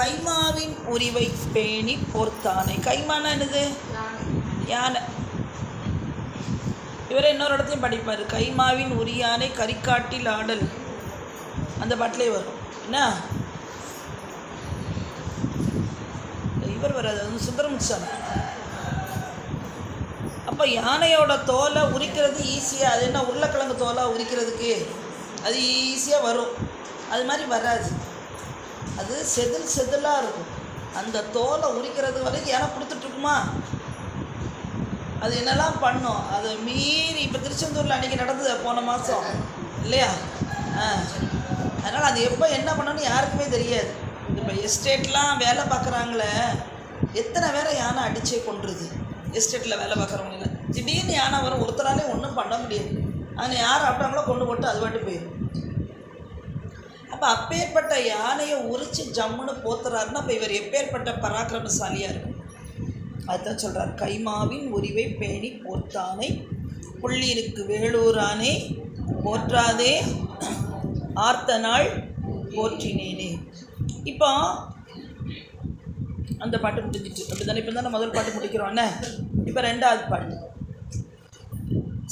கைமாவின் உரிவை பேணி பொறுத்தானை கைமானா என்னது? யானை. இவர் இன்னொரு இடத்தையும் படிப்பார். கைமாவின் உரியானை கரிக்காட்டில் ஆடல். அந்த பாட்டிலே வரும். என்ன? இவர் வராது. அது வந்து சுந்தரமுசாமி அப்போ யானையோட தோலை உரிக்கிறது ஈஸியாக அது என்ன? உருளைக்கிழங்கு தோலை உரிக்கிறதுக்கு? அது ஈஸியாக வரும். அது மாதிரி வராது. அது செதில் செதிலாக இருக்கும். அந்த தோலை உரிக்கிறது வரைக்கும் யானை கொடுத்துட்ருக்குமா? அது என்னெல்லாம் பண்ணும்? அதை மீறி இப்போ திருச்செந்தூரில் அன்றைக்கி நடந்தது போன மாதம் இல்லையா? ஆ. அதனால் அது எப்போ என்ன பண்ணணும்னு யாருக்குமே தெரியாது. இப்போ எஸ்டேட்லாம் வேலை பார்க்குறாங்களே எத்தனை பேரை யானை அடிச்சே கொண்டுருது எஸ்டேட்டில் வேலை பார்க்குறவங்கள திடீர்னு யானை வரும் ஒருத்தராலே ஒன்றும் பண்ண முடியாது. ஆனால் யார் ஆப்பிட்டாங்களோ கொண்டு போட்டு அது பாட்டு போயிடும் அப்போ அப்பேற்பட்ட யானையை உரித்து ஜம்முன்னு போத்துறாருன்னா அப்போ இவர் எப்பேற்பட்ட பராக்கிரமசாலியாக இருக்கும் அதுதான் சொல்கிறார் கைமாவின் உரிவை பேணி போர்த்தானை புள்ளிருக்கு வேலூரானே போற்றாதே ஆர்த்த நாள் போற்றினேனே. இப்போ அந்த பாட்டு முடிஞ்சிட்டு அப்படி தானே இப்போ தானே முதல் பாட்டு முடிக்கிறோன்னே இப்போ ரெண்டாவது பாட்டு.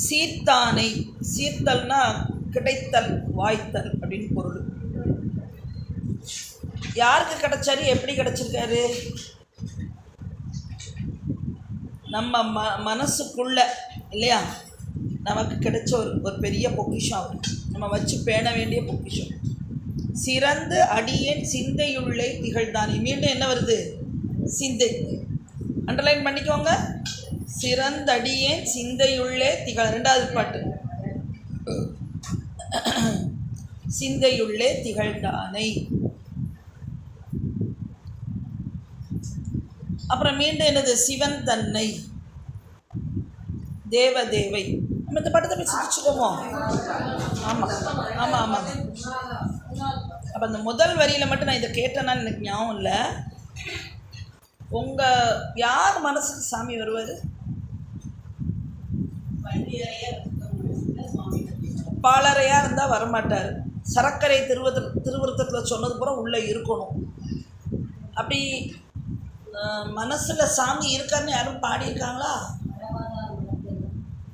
சீர்த்தானை சீர்த்தல்னா கிடைத்தல் வாய்த்தல் அப்படின்னு பொருள். யாருக்கு கிடைச்சாரு? எப்படி கிடைச்சிருக்காரு? நம்ம ம மனசுக்குள்ள இல்லையா? நமக்கு கிடைச்ச ஒரு ஒரு பெரிய பொக்கிஷம் அவர் நம்ம வச்சு பேண வேண்டிய பொக்கிஷம். சிறந்து அடியேன் சிந்தையுள்ளே திகழ்தானே மீண்டும் என்ன வருது? சிந்தை. அண்டர்லைன் பண்ணிக்கோங்க. சிறந்தடியேன் சிந்தையுள்ளே திகழ் ரெண்டாவது பாட்டு. சிந்தையுள்ளே திகழ்ந்தானை. அப்புறம் மீண்டும் என்னது? சிவன் தன்னை. தேவதேவை. நம்ம இந்த படத்தை போய் சிரிச்சுக்கோமோ ஆமாம் ஆமாம் ஆமாம் அப்போ அந்த முதல் வரியில் மட்டும் நான் இதை கேட்டேன்னா எனக்கு ஞாபகம் இல்லை. உங்கள் யார் மனசுக்கு சாமி வருவார்? பாலரையாக இருந்தால் வரமாட்டார். சரக்கரை திருவத திருவருத்தத்தில் சொன்னது பூரா உள்ளே இருக்கணும். அப்படி மனசில் சாமி இருக்கான்னு யாரும் பாடியிருக்காங்களா?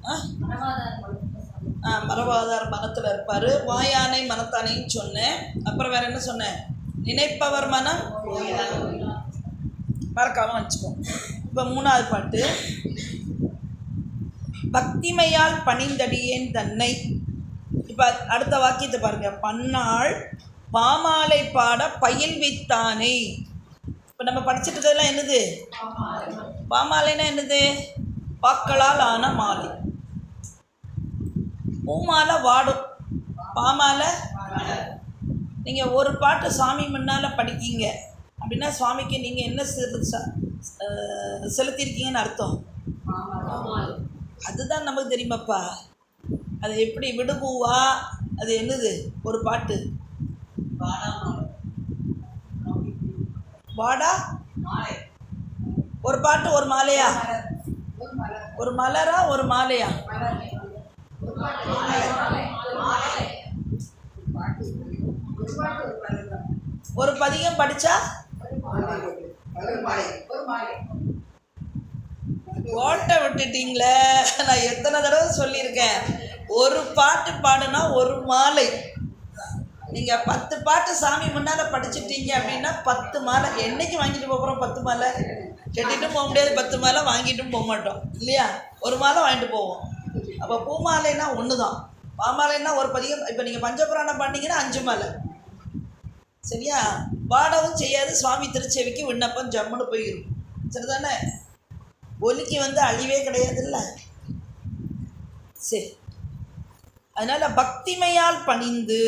ஆ? ஆ மனத்தில் இருப்பார். வாயானை மனத்தானைன்னு சொன்னேன். அப்புறம் வேற என்ன சொன்னேன்? நினைப்பவர் மனம் மறக்காம வச்சுக்கோ. இப்போ மூணாவது பாட்டு. பக்திமையால் பணிந்தடியேன் தன்னை. இப்போ அடுத்த வாக்கியத்தை பாருங்க. பன்னாள் பாமாலை பாட பயில்வித்தானே இப்போ நம்ம படிச்சுட்டு இருக்கிறதுலாம் என்னது? பாமாலைனா என்னது? பாக்களால் ஆன மாலை. பூமாலை வாடும். பாமாலை? நீங்கள் ஒரு பாட்டு சாமி முன்னால் படிக்கீங்க. அப்படின்னா சுவாமிக்கு நீங்கள் என்ன செலுத்தியிருக்கீங்கன்னு அர்த்தம். அதுதான் நமக்கு தெரியுமாப்பா. அது எப்படி விடுபூவா? அது என்னது? ஒரு பாட்டு. வாடா. ஒரு பாட்டு ஒரு மாலையா? ஒரு மலரா ஒரு மாலையா? ஒரு பதிகம் படிச்சா? ஓட்ட விட்டுட்டீங்களே. நான் எத்தனை தடவை சொல்லியிருக்கேன். ஒரு பாட்டு பாடுனா ஒரு மாலை. நீங்கள் பத்து பாட்டு சாமி முன்னால் படிச்சுட்டீங்க அப்படின்னா பத்து மாலை என்னைக்கு வாங்கிட்டு போக போகிறோம் பத்து மாலை? கட்டிட்டும் போக முடியாது பத்து மாலை வாங்கிட்டும் போக மாட்டோம். இல்லையா? ஒரு மாலை வாங்கிட்டு போவோம். அப்போ பூமாலைன்னா ஒன்று தான் பாமாலைன்னா ஒரு பதிகம் இப்போ நீங்கள் பஞ்சபுராணம் பண்ணீங்கன்னா அஞ்சு மாலை. சரியா? பாடவும் செய்யாது சுவாமி திருச்செவிக்கு விண்ணப்பம் ஜம்முன்னு போயிடும் சரிதானே? ஒலிக்கு வந்து அழிவே கிடையாதுல்ல? சரி. அதனால் பக்திமையால் பணிந்து.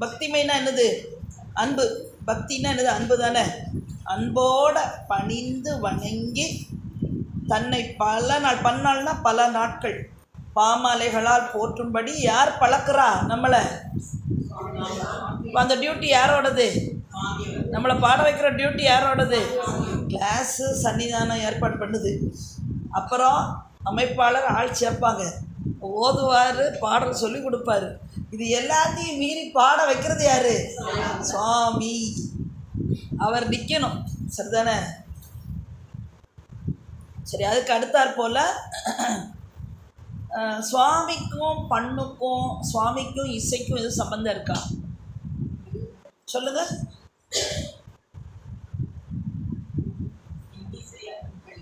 பக்திமைனா என்னது? அன்பு. பக்தினா என்னது? அன்பு தானே. அன்போட பணிந்து வணங்கி தன்னை பல நாள் பன்னாள்னா பல நாட்கள் பாமாலைகளால் போற்றும்படி யார் பழக்கிறா நம்மளை? அந்த டியூட்டி யாரோடது? நம்மளை பாட வைக்கிற டியூட்டி யாரோடது? கிளாஸு சன்னிதானம் ஏற்பாடு பண்ணுது. அப்புறம் அமைப்பாளர் ஆள் சேர்ப்பாங்க. ஓதுவார் பாடல் சொல்லி கொடுப்பாரு. இது எல்லாத்தையும் மீறி பாட வைக்கிறது யாரு? சுவாமி. அவர் நிற்கணும் சரிதானே? சரி அதுக்கு அடுத்தாற் போல் சுவாமிக்கும் பண்ணுக்கும் சுவாமிக்கும் இசைக்கும் எதுவும் சம்மந்தம் இருக்கா? சொல்லுங்க.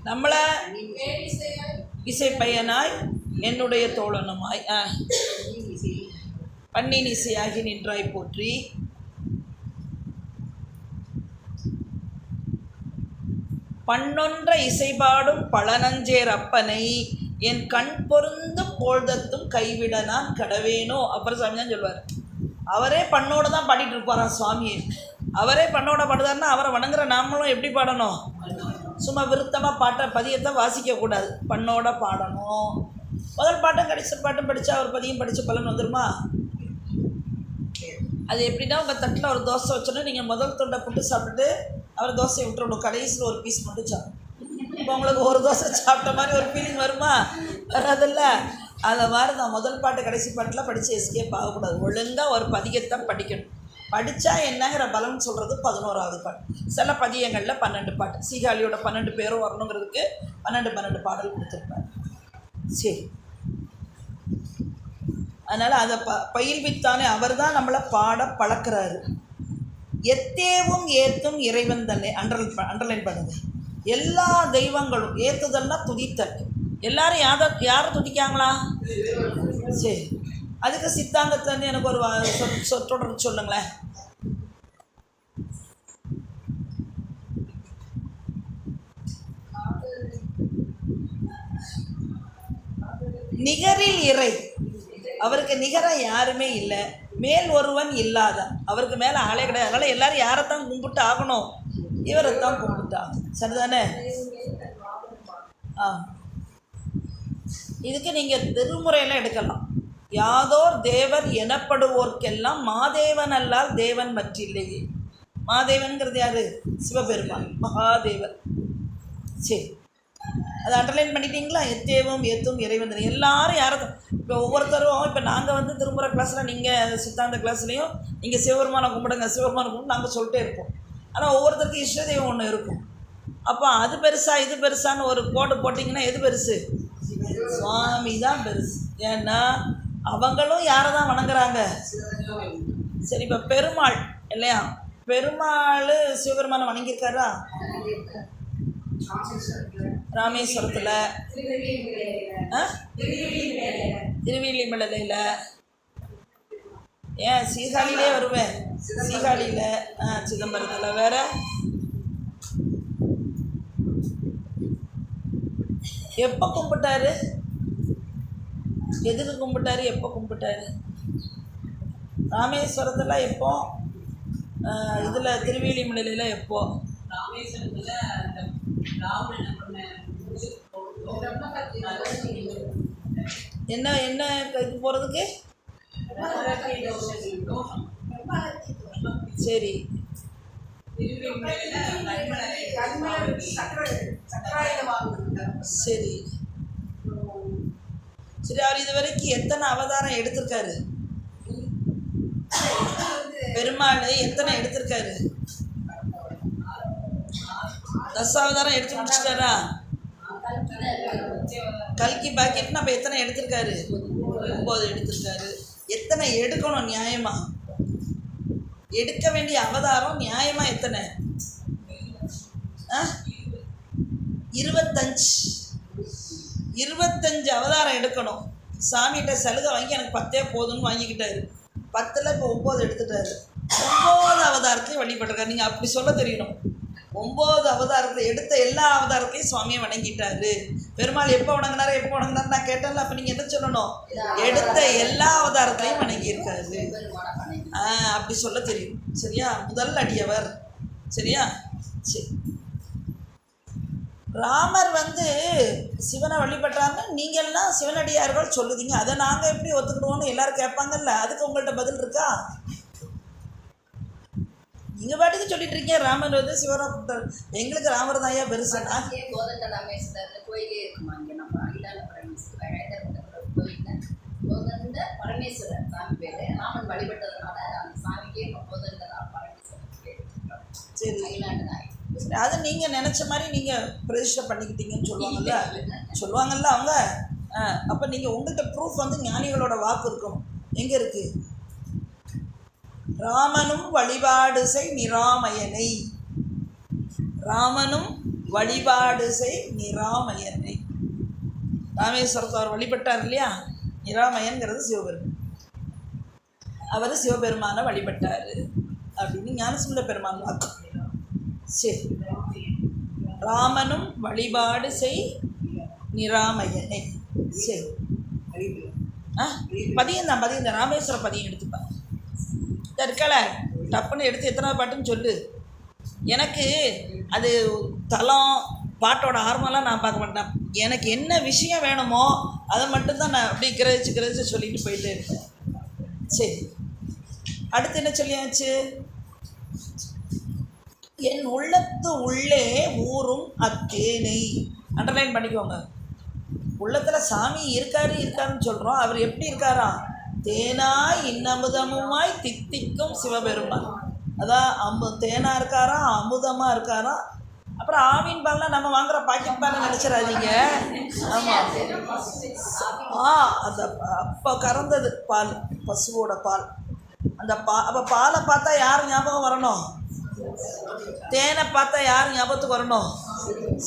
நம்மளை இசை பையனாய் என்னுடைய தோழனுமாய் ஆ. இசையாகி நின்றாய் போற்றி. பண்ணொன்ற இசைபாடும் பழனஞ்சேர் அப்பனை என் கண் பொருந்தும் போழ்தத்தும் கைவிட நான் கடவேனோ? அப்புறம் சாமி தான் சொல்லுவார் அவரே பண்ணோட தான் பாடிட்டு இருப்பாராம் சுவாமியை அவரே பண்ணோட பாடுதாருன்னா அவரை வணங்குற நாமளும் எப்படி பாடணும்? சும்மா விருத்தமாக பாட்டை பதியத்தை வாசிக்கக்கூடாது. பண்ணோட பாடணும். முதல் பாட்டும் கடைசி பாட்டும் படித்தா ஒரு பதியம் படித்த பலன் வந்துடுமா அது எப்படின்னா உங்கள் தட்டில் ஒரு தோசை வச்சோன்னா நீங்கள் முதல் தொண்டை புட்டு சாப்பிட்டுட்டு அவர் தோசையை விட்டுறணும். கடைசியில் ஒரு பீஸ் மட்டும் சாப்பிடும் இப்போ உங்களுக்கு ஒரு தோசை சாப்பிட்ட மாதிரி ஒரு ஃபீலிங் வருமா? வராதுல்ல. அதை மாதிரி நான் முதல் பாட்டு கடைசி பாட்டில் படித்து எஸ்கேப் ஆகக்கூடாது. ஒழுங்காக ஒரு பதிகத்தான் படிக்கணும். படித்தா என்னங்கிற பலன் சொல்கிறது பதினோராவது பாட்டு. சில பதியங்களில் பன்னெண்டு பாட்டு. சீகாலியோட பன்னெண்டு பேரும் வரணுங்கிறதுக்கு பன்னெண்டு பன்னெண்டு பாடல் கொடுத்துருப்பார். சரி. அதனால் அதை ப பயில்வித்தானே அவர் தான் நம்மளை பாட பழக்கிறாரு. எத்தேவும் ஏத்தும் இறைவன் தன்னை அண்டர்லைன் ப அண்டர்லைன் பண்ணுங்க எல்லா தெய்வங்களும் ஏத்துதல்னா துதித்தல். எல்லாரும் யாரை யாரை துதிக்காங்களா? சரி. அதுக்கு சித்தாந்தத்தை எனக்கு ஒரு சொ சொல் சொல்லுங்களேன். நிகரில் இறை. அவருக்கு நிகராக யாருமே இல்லை. மேல் ஒருவன் இல்லாத. அவருக்கு மேலே ஆளே கிடையாது. அதனால் எல்லாரும் யாரைத்தான் கும்பிட்டு ஆகணும்? இவரை கும்பிட்டு. ஆகணும் சரிதானே? ஆ. இதுக்கு நீங்கள் திருமுறையில் எடுக்கலாம். யாதோர் தேவர் எனப்படுவோர்க்கெல்லாம் மாதேவன் அல்லால் தேவன் மற்றில்லையே மாதேவன்கிறது யாரு? சிவபெருமான். மகாதேவர். சரி. அதை அண்டர்லைன் பண்ணிட்டீங்களா? எத்தேவும் எத்தும் இறைவன் எல்லாரும் யாரும் இப்போ ஒவ்வொருத்தரும் இப்போ நாங்கள் வந்து திரும்புகிற கிளாஸில் நீங்கள் சித்தாந்த கிளாஸ்லேயும் நீங்கள் சிவபெருமானை கும்பிடுங்க சிவபெருமானை கும்பிட்டு நாங்கள் சொல்லிட்டே இருப்போம். ஆனால் ஒவ்வொருத்தருக்கும் இஷ்ட தெய்வம் ஒன்று இருக்கும். அப்போ அது பெருசா இது பெருசான்னு ஒரு கோடு போட்டிங்கன்னா எது பெருசு? சுவாமி தான் பெருசு. ஏன்னா அவங்களும் யாரை தான் வணங்குறாங்க? சரி இப்போ பெருமாள் இல்லையா? பெருமாள் சிவபெருமானை வணங்கியிருக்காரா? ராமேஸ்வரத்தில். ஆ? திருவில்லிமலையில் ஏன் சீகாழிலே வருவேன். சீகாழியில் ஆ சிதம்பரத்தில் வேற. எப்போ கும்பிட்டாரு? எதுக்கு கும்பிட்டாரு? எப்போ கும்பிட்டாரு? ராமேஸ்வரத்தில் எப்போ? இதில் திருவேலிமலையில் எப்போ? என்ன என்ன இது போகிறதுக்கு சரி. சரி. சரி அவர் இது வரைக்கும் எத்தனை அவதாரம் எடுத்திருக்காரு? பெருமாள் எத்தனை எடுத்திருக்காரு? தசாவதாரம் எடுத்து முடிச்சிட்டாரா? கல்கி பாக்கெட் நம்ம எத்தனை எடுத்திருக்காரு? ஒம்பது எடுத்திருக்காரு. எத்தனை எடுக்கணும் நியாயமா? எடுக்க வேண்டிய அவதாரம் நியாயமா எத்தனை? ஆ? இருபத்தஞ்சு. இருபத்தஞ்சு அவதாரம் எடுக்கணும். சாமிகிட்ட சலுகை வாங்கி எனக்கு பத்தே போதும்னு வாங்கிக்கிட்டாரு. பத்தில் இப்போ ஒம்பது எடுத்துட்டாரு. ஒம்பது அவதாரத்தையும் வழிபட்டுருக்காரு. நீங்கள் அப்படி சொல்ல தெரியணும். ஒம்பது அவதாரத்தை எடுத்த எல்லா அவதாரத்தையும் சுவாமியை வணங்கிட்டாரு. பெருமாள் எப்போ வணங்கினாரு எப்போ வணங்கினாரு நான் கேட்டேன்ல அப்போ நீங்கள் என்ன சொல்லணும்? எடுத்த எல்லா அவதாரத்தையும் வணங்கியிருக்காரு. ஆ அப்படி சொல்ல தெரியும். சரியா? முதல் அடியவர். சரியா? சரி ராமர் வந்து சிவனை வழிபட்டாருன்னு நீங்கள்லாம் சிவனடியார்கள் சொல்லுதீங்க. அதை நாங்கள் எப்படி ஒத்துக்கிடுவோம்னு எல்லாரும் கேட்பாங்கல்ல? அதுக்கு உங்கள்கிட்ட பதில் இருக்கா? நீங்கள் பாட்டுக்கு சொல்லிட்டு இருக்கீங்க. ராமர் வந்து கூப்பிட்டாரு எங்களுக்கு ராமர் தான் ஐயா இருக்குமா? அகிலாண்ட பரமேஸ்வரர் சாமி பேரு. ராமன் வழிபட்டதுனால அந்த சாமிக்கே இப்போ கோதண்ட ரா- பரமேஸ்வரர் பேர் வச்சிருக்காங்க. சரி. அது நீங்கள் நினச்ச மாதிரி நீங்கள் பிரதிஷ்டை பண்ணிக்கிட்டீங்கன்னு சொல்லுவாங்கல்ல? சொல்லுவாங்கல்ல அவங்க? அப்போ நீங்கள் உங்கள்கிட்ட ப்ரூஃப் வந்து ஞானிகளோட வாக்கு இருக்கணும் எங்கே இருக்குது ராமனும் வழிபாடு செய் நிராமயனை. ராமனும் வழிபாடு செய் நிராமயனை. ராமேஸ்வரத்தை அவர் வழிபட்டார் இல்லையா? நிராமயன்கிறது சிவபெருமான். அவர் சிவபெருமானை வழிபட்டார். அப்படின்னு ஞானசுந்த பெருமான் வாக்கு. சரி. ராமனும் வழிபாடு செய் நிராமயனை. சரி. ஆ பதியம் தான் பதியம் தான். ராமேஸ்வர பதியம் எடுத்துப்பா. இந்த இருக்கல. டப்புன்னு எடுத்து எத்தனாவது பாட்டுன்னு சொல்லு. எனக்கு அது தளம் பாட்டோட ஆர்வம்லாம் நான் பார்க்க மாட்டேன். எனக்கு என்ன விஷயம் வேணுமோ அதை மட்டும்தான் நான் அப்படியே கிரகிச்சு கிரகிச்சு சொல்லிட்டு போயிட்டே இருப்பேன் சரி. அடுத்து என்ன சொல்லியாச்சு என் உள்ளத்து உள்ளே ஊறும் அத்தேனை. அண்டர்லைன் பண்ணிக்கோங்க. உள்ளத்தில் சாமி இருக்காரு இருக்காருன்னு சொல்கிறோம் அவர் எப்படி இருக்காரா? தேனாய் இன்னமுதமுமாய் தித்திக்கும் சிவபெருமான். அதான் அம்பு தேனாக இருக்காரா அமுதமாக இருக்காரா? அப்புறம் ஆவின் பால்லாம் நம்ம வாங்குற பாக்கெட் பால் நினச்சிடாதீங்க. ஆமாம் ஆ அந்த அப்போ கறந்தது பால் பசுவோட பால். அந்த பா அப்போ பாலை பார்த்தா யார் ஞாபகம் வரணும்? தேனை பார்த்தா யார் ஞாபகத்துக்கு வரணும்?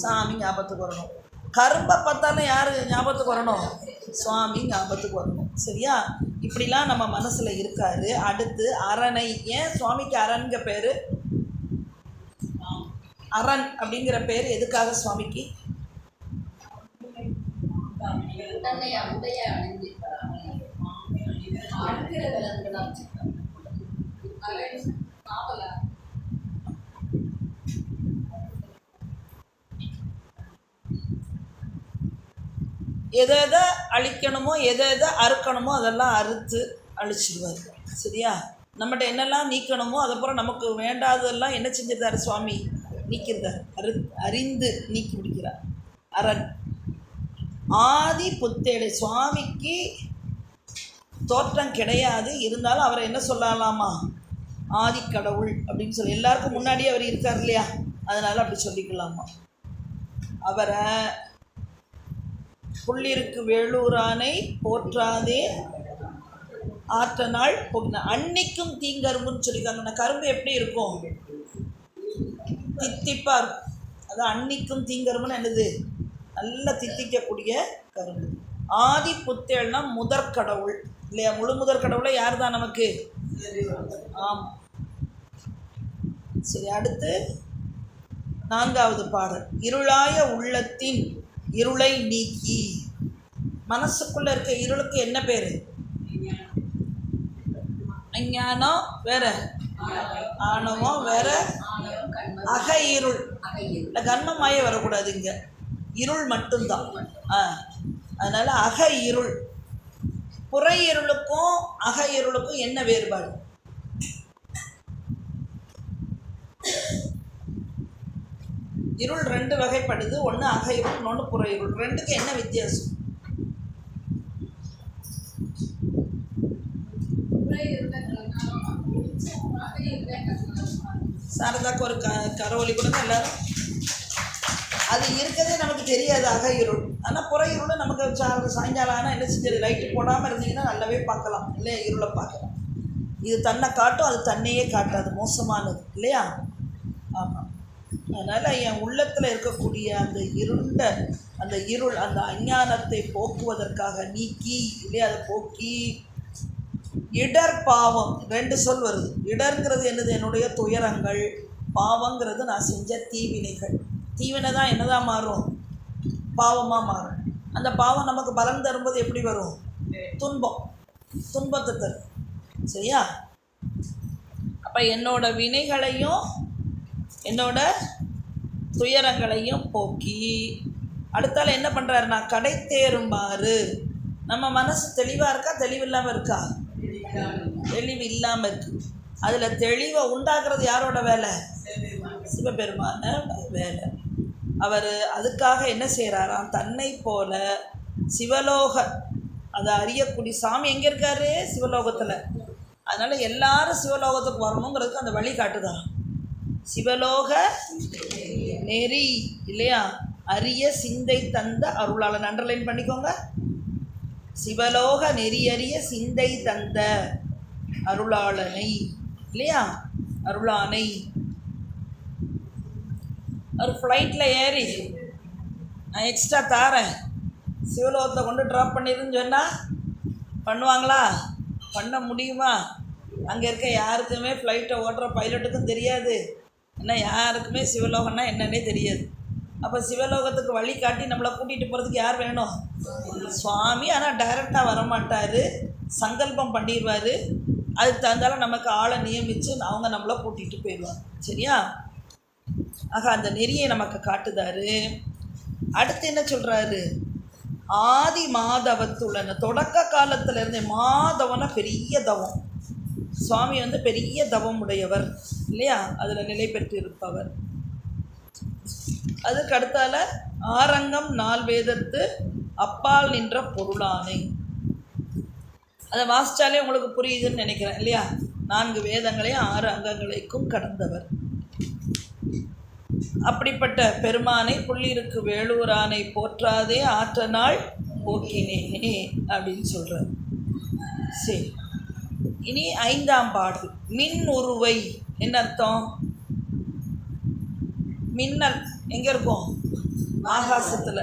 சாமி ஞாபகத்துக்கு வரணும். கரும்பை பார்த்தாலும் யார் ஞாபகத்துக்கு வரணும்? சுவாமி ஞாபகத்துக்கு வரணும். சரியா? இப்படிலாம் நம்ம மனசில் இருக்காரு அடுத்து அரணை. ஏன் சுவாமிக்கு அரண்கிற பேர்? அரண் அப்படிங்கிற பேர் எதுக்காக சுவாமிக்கு? தன்னை காவலா எதை எதை அழிக்கணுமோ எதை எதை அறுக்கணுமோ அதெல்லாம் அறுத்து அழிச்சிடுவார் சரியா? நம்மகிட்ட என்னெல்லாம் நீக்கணுமோ அதுக்கப்புறம் நமக்கு வேண்டாததெல்லாம் என்ன செஞ்சிருந்தார் சுவாமி? நீக்கிருந்தார் அரு அறிந்து நீக்கி முடிக்கிறார். அரண். ஆதி புத்தேடை சுவாமிக்கு தோற்றம் கிடையாது. இருந்தாலும் அவரை என்ன சொல்லலாமா? ஆதி கடவுள் அப்படின்னு சொல்லி. எல்லாருக்கும் முன்னாடி அவர் இருக்கார் இல்லையா? அதனால் அப்படி சொல்லிக்கலாமா? அவரை புள்ளிருக்கு வேளூரானை போற்றாதே. ஆற்ற நாள் போகின. அன்னைக்கும் தீங்கரும்புன்னு சொல்லியிருக்காங்க. கரும்பு எப்படி இருக்கும்? தித்திப்பாக இருக்கும். அது அன்னைக்கும் தீங்கரும்புன்னு என்னது? நல்லா தித்திக்கக்கூடிய கரும்பு. ஆதி புத்தேள்னா முதற் கடவுள். இல்லையா? முழு முதற் கடவுளை யார் தான் நமக்கு? ஆமாம் சரி அடுத்து நான்காவது பாடல். இருளாய உள்ளத்தின் இருளை நீக்கி. மனசுக்குள்ள இருக்க இருளுக்கு என்ன பேர்? அஞ்ஞானம் வேற? ஆணவம் வேற? அக இருள். அகையில் இல்லை வரக்கூடாது இங்க. இருள் மட்டும்தான். ஆ அதனால அக இருள். புற இருளுக்கும் அக இருளுக்கும் என்ன வேறுபாடு? இருள் ரெண்டு வகைப்படுது. ஒன்று அக இருள் இன்னொன்று புற இருள். ரெண்டுக்கு என்ன வித்தியாசம்? சாரதாக்கு ஒரு க கரவொலி கூட எல்லாரும் அது இருக்கிறதே நமக்கு தெரியாது அக இருள். ஆனால் புற இருள் நமக்கு சா- சாயங்காலம் ஆனால் என்ன செஞ்சது? லைட்டு போடாமல் இருந்தீங்கன்னா நல்லாவே பார்க்கலாம். இல்லையா? இருளை பார்க்கலாம். இது தன்னை காட்டும் அது தன்னையே காட்டாது. மோசமானது. இல்லையா? ஆமாம் அதனால் என் உள்ளத்தில் இருக்கக்கூடிய அந்த இருண்ட அந்த இருள் அந்த அஞ்ஞானத்தை போக்குவதற்காக நீக்கி இல்லையா அதை போக்கி இடர் பாவம் ரெண்டு சொல் வருது. இடர்ங்கிறது என்னது? என்னுடைய துயரங்கள். பாவங்கிறது நான் செஞ்ச தீவினைகள். தீவினை தான் என்னதான் மாறும்? பாவமாக மாறும். அந்த பாவம் நமக்கு பலன் தரும்போது எப்படி வரும்? துன்பம். துன்பத்தை தரும். சரியா? அப்போ என்னோட வினைகளையும் என்னோட துயரங்களையும் போக்கி. அடுத்தால என்ன பண்ணுறாருனா கடை தேரும்பாரு நம்ம மனசு தெளிவாக இருக்கா தெளிவில்லாமல் இருக்கா? தெளிவு இல்லாமல் இருக்கு. அதில் தெளிவை உண்டாக்குறது யாரோட வேலை? சிவபெருமான வேலை. அவர் அதுக்காக என்ன செய்கிறாராம் தன்னை போல சிவலோக அதை அறியக்கூடிய சாமி எங்கே இருக்காரு? சிவலோகத்தில். அதனால் எல்லாரும் சிவலோகத்துக்கு வரணுங்கிறதுக்கு அந்த வழி காட்டுதான் சிவலோக நெறி இல்லையா? அரிய சிந்தை தந்த அருளாளன். அண்டர்லைன் பண்ணிக்கோங்க. சிவலோக நெறியறிய சிந்தை தந்த அருளாளனை இல்லையா? அருளானை. ஒரு ஃப்ளைட்டில் ஏறி நான் எக்ஸ்ட்ரா தாரேன். சிவலோகத்தை கொண்டு ட்ராப் பண்ணிடுன்னு சொன்னால் பண்ணுவாங்களா? பண்ண முடியுமா? அங்கே இருக்க யாருக்குமே ஃப்ளைட்டை ஓட்டுற பைலட்டுக்கும் தெரியாது. ஏன்னா யாருக்குமே சிவலோகம்னா என்னன்னே தெரியாது. அப்போ சிவலோகத்துக்கு வழி காட்டி நம்மளை கூட்டிகிட்டு போகிறதுக்கு யார் வேணும்? சுவாமி. ஆனால் டைரெக்டாக வரமாட்டார். சங்கல்பம் பண்ணிடுவார் அதுக்கு தகுந்தால நமக்கு ஆளை நியமித்து அவங்க நம்மளை கூட்டிகிட்டு போயிடுவாங்க. சரியா? ஆக அந்த நெறியை நமக்கு காட்டுதாரு. அடுத்து என்ன சொல்கிறாரு ஆதி மாதவத்துள்ளன தொடக்க காலத்தில் இருந்தே மாதவன பெரிய தவம். சுவாமி வந்து பெரிய தவம் உடையவர் இல்லையா? அதில் நிலை பெற்றிருப்பவர். அதுக்கு அடுத்தால ஆரங்கம் நால் வேதத்து அப்பால் நின்ற பொருளானை. அதை வாசித்தாலே உங்களுக்கு புரியுதுன்னு நினைக்கிறேன் இல்லையா? நான்கு வேதங்களையும் ஆறு அங்கங்களைக்கும் கடந்தவர். அப்படிப்பட்ட பெருமானை புள்ளிருக்கு வேலூரானை போற்றாதே ஆற்ற நாள் போக்கினேனே அப்படின்னு சொல்கிறார் சரி. இனி ஐந்தாம் பாடல் மின் உருவை என்ன அர்த்தம் மின்னல் எங்கே இருக்கும் ஆகாசத்தில்.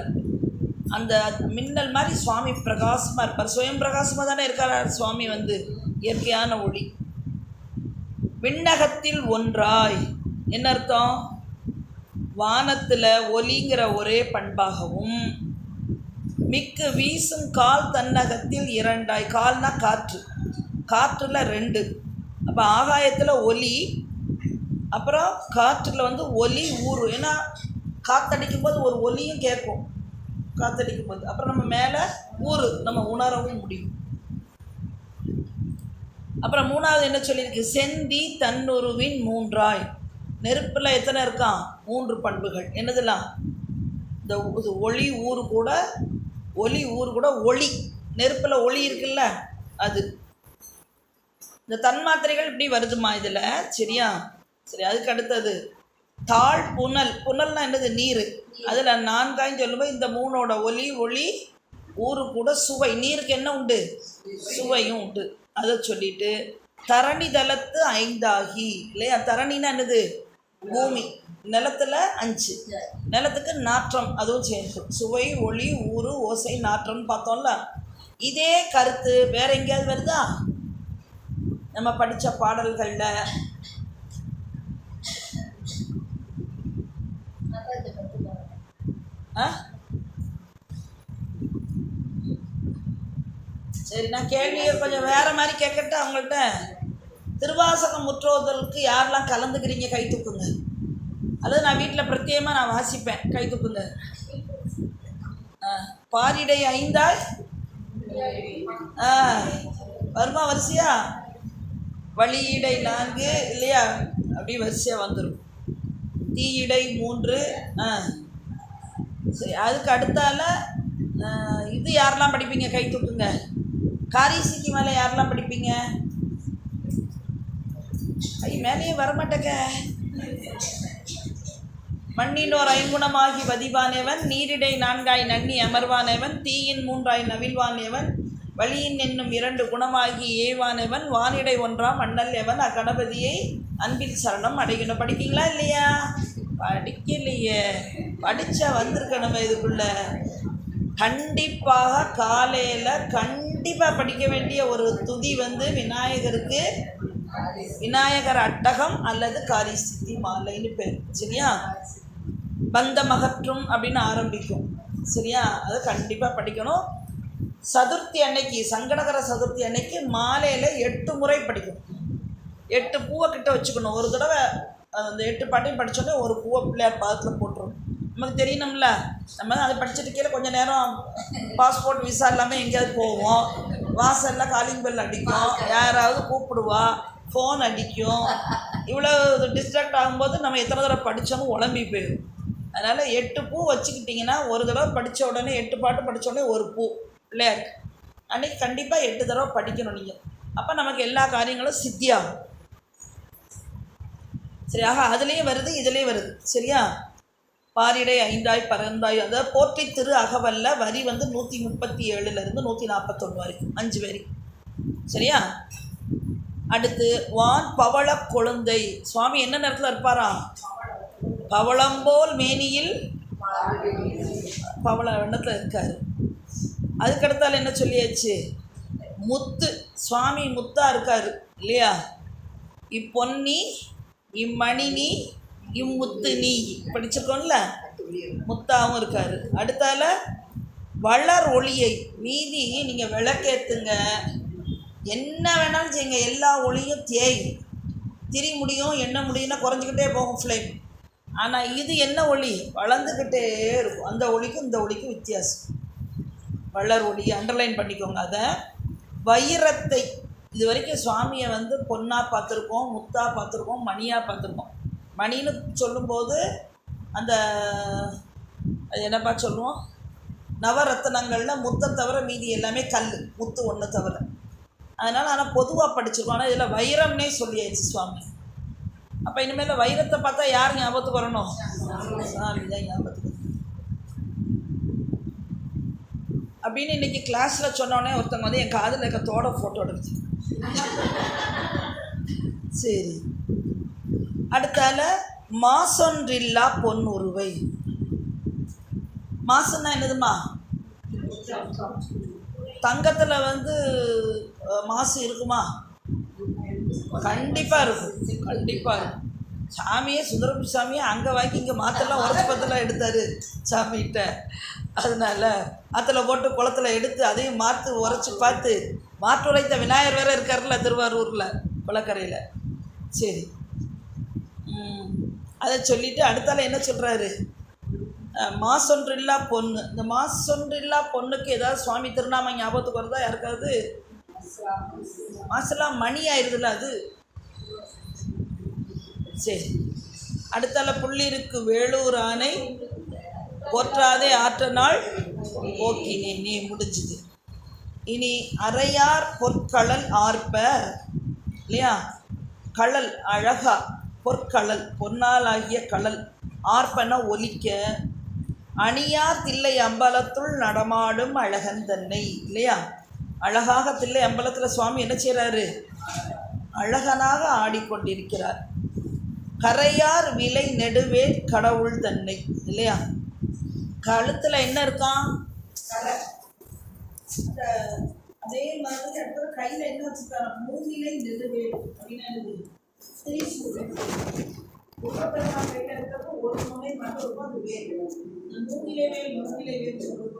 அந்த மின்னல் மாதிரி சுவாமி பிரகாசமாக இருப்பார். சுயம் பிரகாசமாக தானே இருக்கார்? சுவாமி வந்து இயற்கையான ஒளி. விண்ணகத்தில் ஒன்றாய் என்ன அர்த்தம் வானத்தில் ஒலிங்கிற ஒரே பண்பாகவும் மிக்க வீசும் கால் தன்னகத்தில் இரண்டாய். கால்னா காற்று. காற்றுல ரெண்டு. அப்போ ஆகாயத்தில் ஒலி அப்புறம் காற்றில் வந்து ஒலி ஊறு. ஏன்னா காத்தடிக்கும் போது ஒரு ஒலியும் கேட்கும். காத்தடிக்கும் போது அப்புறம் நம்ம மேலே ஊறு. நம்ம உணரவும் முடியும். அப்புறம் மூணாவது என்ன சொல்லியிருக்கு? செந்தி தன்னுருவின் மூன்றாய். நெருப்பில் எத்தனை இருக்கான் மூன்று பண்புகள். என்னதெல்லாம் இந்த இது ஒளி ஊறு கூட ஒளி ஊறு கூட ஒளி. நெருப்பில் ஒளி இருக்குல்ல அது. இந்த தன்மாத்திரைகள் இப்படி வருதுமா இதில். சரியா? சரி அதுக்கு அடுத்தது தாழ் புனல். புனல்னா என்னது? நீர். அதில் நான்காயின்னு சொல்லும்போது இந்த மூணோட ஒலி ஒளி ஊறு கூட சுவை. நீருக்கு என்ன உண்டு? சுவையும் உண்டு. அதை சொல்லிட்டு தரணி தளத்து ஐந்தாகி. இல்லையா? தரணின்னா என்னது? பூமி. நிலத்துல அஞ்சு. நிலத்துக்கு நாற்றம் அதுவும் சேர்ந்து. சுவை ஒளி ஊறு ஓசை நாற்றம்னு பார்த்தோம்ல? இதே கருத்து. வேற எங்கேயாவது வருதா? நம்ம படித்த பாடல்களில். ஆ? சரி நான் கேள்வியை கொஞ்சம் வேற மாதிரி கேட்கட்டா அவங்கள்ட்ட. திருவாசகம் முற்றோதலுக்கு யாரெல்லாம் கலந்துக்கிறீங்க? கை தூக்குங்க. அல்லது நான் வீட்டில் பிரத்யேகமாக நான் வாசிப்பேன். கை தூக்குங்க. ஆ பாரிடை ஐந்தாய் ஆ வருமா வரிசையா? வழியீடை நான்கு இல்லையா? அப்படியே வரிசையாக வந்துடும் தீயிடை மூன்று ஆ. சரி அதுக்கு அடுத்தால இது யாரெல்லாம் படிப்பீங்க? கை தூக்குங்க. காரிசிக்கு மேலே யாரெல்லாம் படிப்பீங்க? ஐ மேலேயே வரமாட்டேங்க. மண்ணினோர் ஐங்குணமாகி பதிவானேவன் நீரிடை நான்காய் நன்னி அமர்வானேவன் தீயின் மூன்றாய் நவிழ்வானேவன் வழியின் என்னும் இரண்டு குணமாகி ஏவானவன் வானிடை ஒன்றாம் மண்ணல் எவன்? அக்கணபதியை அன்பில் சரணம் அடைக்கணும். படிக்கீங்களா இல்லையா? படிக்கலையே. படிச்சா வந்திருக்கணுமே இதுக்குள்ள. கண்டிப்பாக காலையில் கண்டிப்பாக படிக்க வேண்டிய ஒரு துதி வந்து விநாயகருக்கு விநாயகர் அட்டகம் அல்லது காரிசித்தி மாலைன்னு பேர். சரியா? பந்தமகற்றும் அப்படின்னு ஆரம்பிக்கும். சரியா? அதை கண்டிப்பாக படிக்கணும். சதுர்த்தி அன்னைக்கு சங்கடகர சதுர்த்தி அன்னைக்கு மாலையில் எட்டு முறை படிக்கணும். எட்டு பூவை கிட்ட வச்சுக்கணும். ஒரு தடவை அந்த எட்டு பாட்டையும் படித்தோடனே ஒரு பூவை பிள்ளையார் பாதத்தில் போட்டுரும் நமக்கு தெரியணும்ல? நம்ம அதை படிச்சுட்டு கீழே கொஞ்சம் நேரம் பாஸ்போர்ட் விசா இல்லாமல் எங்கேயாவது போவோம். வாசலில் காலிங் பெல் அடிக்கும். யாராவது கூப்பிடுவா ஃபோன் அடிக்கும். இவ்வளோ டிஸ்ட்ராக்ட் ஆகும்போது நம்ம எத்தனை தடவை படித்தோமோ உழம்பி போயிடும். அதனால் எட்டு பூ வச்சுக்கிட்டிங்கன்னா ஒரு தடவை படித்த உடனே எட்டு பாட்டு படித்த உடனே ஒரு பூ. பிள்ளையாருக்கு அன்றைக்கி கண்டிப்பாக எட்டு தடவை படிக்கணும் நீங்கள் அப்போ நமக்கு எல்லா காரியங்களும் சித்தியாகும். சரியாக அதுலேயும் வருது இதுலேயும் வருது. சரியா? பாரிடை ஐந்தாய் பரந்தாய் அதாவது போற்றி திரு அகவல்ல வரி வந்து நூற்றி முப்பத்தி ஏழுலேருந்து நூற்றி நாற்பத்தொன்று வரைக்கும். அஞ்சு வரி. சரியா? அடுத்து வான் பவள கொழுந்தை. சுவாமி என்ன நேரத்தில் இருப்பாரா? பவளம்போல் மேனியில் பவள வண்ணத்தில் இருக்கார். அதுக்கடுத்தால் என்ன சொல்லியாச்சு? முத்து சுவாமி முத்தாக இருக்கார் இல்லையா? இப்பொன்னி இம்மணினி இம்முத்து நீ படிச்சிருக்கோம்ல? முத்தாவும் இருக்கார். அடுத்தால வளர் ஒளியை. மீதி நீங்கள் விளக்கேத்துங்க. என்ன வேணாலும் செய்யுங்க. எல்லா ஒளியும் தேயும் திரி முடியும் என்ன முடியும்னா குறைஞ்சிக்கிட்டே போகும் ஃப்ளேம் ஆனால் இது என்ன ஒளி? வளர்ந்துக்கிட்டே இருக்கும். அந்த ஒளிக்கும் இந்த ஒளிக்கும் வித்தியாசம். வள்ளர் ஒளி அண்டர்லைன் பண்ணிக்கோங்க அதை. வைரத்தை இது வரைக்கும் சுவாமியை வந்து பொன்னாக பார்த்துருக்கோம் முத்தாக பார்த்துருக்கோம் மணியாக பார்த்துருக்கோம். மணின்னு சொல்லும்போது அந்த அது என்னப்பா சொல்லுவோம்? நவரத்னங்களில் முத்தை தவிர மீதி எல்லாமே கல் முத்து ஒன்று தவிர. அதனால் ஆனால் பொதுவாக படிச்சிருக்கோம். ஆனால் இதில் வைரம்னே சொல்லியாச்சு சுவாமி. அப்போ இனிமேல் வைரத்தை பார்த்தா யார் ஞாபகத்துக்கு வரணும்? சாமி தான் ஞாபகத்துக்கு வரணும். அப்படின்னு இன்னைக்கு கிளாஸில் சொன்னோடனே ஒருத்தவங்க வந்து என் காதில் இருக்க தோட ஃபோட்டோ எடுக்குது சரி. அடுத்தால மாசொன்றில்லா பொன் உருவை. மாசம்னா என்னதுமா? தங்கத்தில் வந்து மாசு இருக்குமா? கண்டிப்பாக இருக்கும். கண்டிப்பாக இருக்கும். சாமியே சுந்தரம் சாமியே அங்கே வாங்கி இங்கே மாத்தெல்லாம் உரத்து பத்தெல்லாம் எடுத்தார் சாமிகிட்ட. அதனால ஆற்றுல போட்டு குளத்துல எடுத்து அதையும் மாற்று உரைச்சி பார்த்து மாற்று உரைத்த விநாயகர் வேறு இருக்கார்ல திருவாரூரில் குளக்கரையில். சரி. ம், அதை சொல்லிவிட்டு அடுத்தால என்ன சொல்கிறாரு மாசொன்றில்லா பொண்ணு. இந்த மாசொன்றில்லா பொண்ணுக்கு ஏதாவது சுவாமி திருநாமம் ஞாபகத்துக்கு வருதா யாருக்காவது? மாசெல்லாம் மணி ஆயிடுதுல்ல அது? சரி. அடுத்தால புள்ளிருக்கு வேலூர் ஆணை. போற்றாதே ஆற்ற நாள். போக்கினே நீ முடிஞ்சுது. இனி அறையார் பொற்களல் ஆர்ப்ப இல்லையா? கழல் அழகா பொற்களல் பொன்னாலாகிய கழல். ஆர்ப்பன ஒலிக்க. அணியார் தில்லை அம்பலத்துள் நடமாடும் அழகன் தன்னை இல்லையா? அழகாக தில்லை அம்பலத்தில் சுவாமி என்ன செய்கிறாரு அழகனாக ஆடிக்கொண்டிருக்கிறார். கரையார் விலை நெடுவே கடவுள் தன்னை. இல்லையா? கழுத்தில் என்ன இருக்கான் அந்த அதே மாதிரி அடுத்தது கையில் என்ன வச்சுருக்காங்க? மூங்கிலை நெடுவே அப்படின்னா இருக்கிறது ஒரு முனை மட்டும் இருக்கும் அது வேறு. மூங்கிலே வேல் மூங்கிலே வேல்